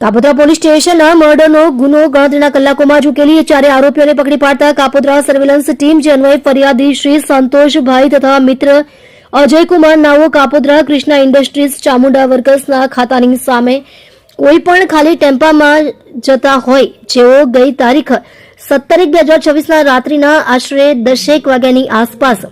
Kapodra police સ્ટેશનના મર્ડરનો ગુનો ગણતરીના કલાકોમાં જ ચારે આરોપીઓને પકડી પાડતા કાપોદ્રા સર્વેલન્સ ટીમ જે અન્વયે ફરિયાદી શ્રી સંતોષભાઈ તથા મિત્ર અજયકુમાર નાઓ કાપોદ્રા કૃષ્ણા ઇન્ડસ્ટ્રીઝ ચામુંડા વર્કર્સના ખાતાની સામે કોઈ ખાલી ટેમ્પામાં જતા હોય જેઓ ગઈ તારીખ સત્તર બે હજાર છવ્વીસના રાત્રિના આશરે દસેક વાગ્યાની આસપાસ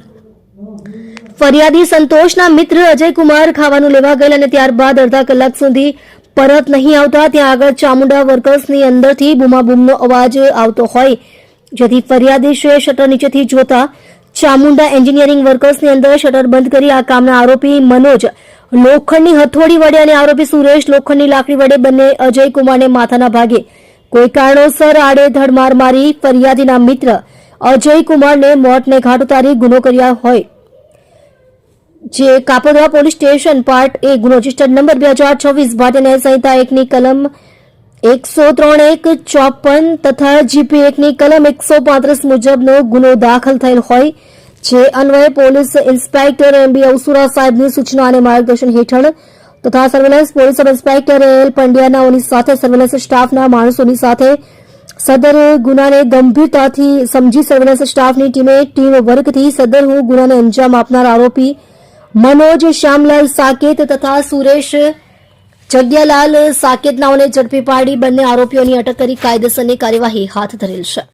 ફરિયાદી સંતોષના મિત્ર અજયકુમાર ખાવાનું લેવા ગયેલ અને ત્યારબાદ અડધા કલાક સુધી પરત નહીં આવતા, ત્યાં આગળ ચામુંડા વર્કર્સની અંદરથી બૂમાબૂમનો અવાજ આવતો હોય. જેથી ફરિયાદીશોએ શટર નીચેથી જોતા ચામુંડા એન્જિનિયરિંગ વર્કર્સની અંદર શટર બંધ કરી આ કામના આરોપી મનોજ લોખંડની હથોડી વડે અને આરોપી સુરેશ લોખંડની લાકડી વડે બંને અજયકુમારને માથાના ભાગે. કોઈ કારણોસર આડે ધડમાર મારી ફરિયાદીના મિત્ર અજયકુમારને મોતને ઘાટ ઉતારી ગુનો કર્યા હોય. જે Kapodra police station part A ગુનો રજીસ્ટર્ડ નંબર બે હજાર છવ્વીસ ભારતીય સંહિતા એકની કલમ એકસો ત્રણ એક ચોપન તથા જીપી એકની કલમ એકસો પાંત્રીસ મુજબનો ગુનો દાખલ થયેલ હોય જે અન્વયે પોલીસ ઇન્સ્પેક્ટર એમ બી અવસુરા સાહેબની સૂચના અને માર્ગદર્શન હેઠળ તથા surveillance police sub inspector L પંડ્યાનાઓની સાથે સર્વેલન્સ સ્ટાફના માણસોની સાથે સદર ગુનાને ગંભીરતાથી સમજી સર્વેલન્સ સ્ટાફની ટીમે ટીમ વર્કથી સદર હું ગુનાને અંજામ આપનાર આરોપી મનોજ શ્યામલાલ સાકેત તથા સુરેશ જગ્યાલાલ સાકેત નાઓને ઝડપી પાડી બંને આરોપીઓની અટક કરી કાયદેસરની કાર્યવાહી હાથ ધરેલ છે.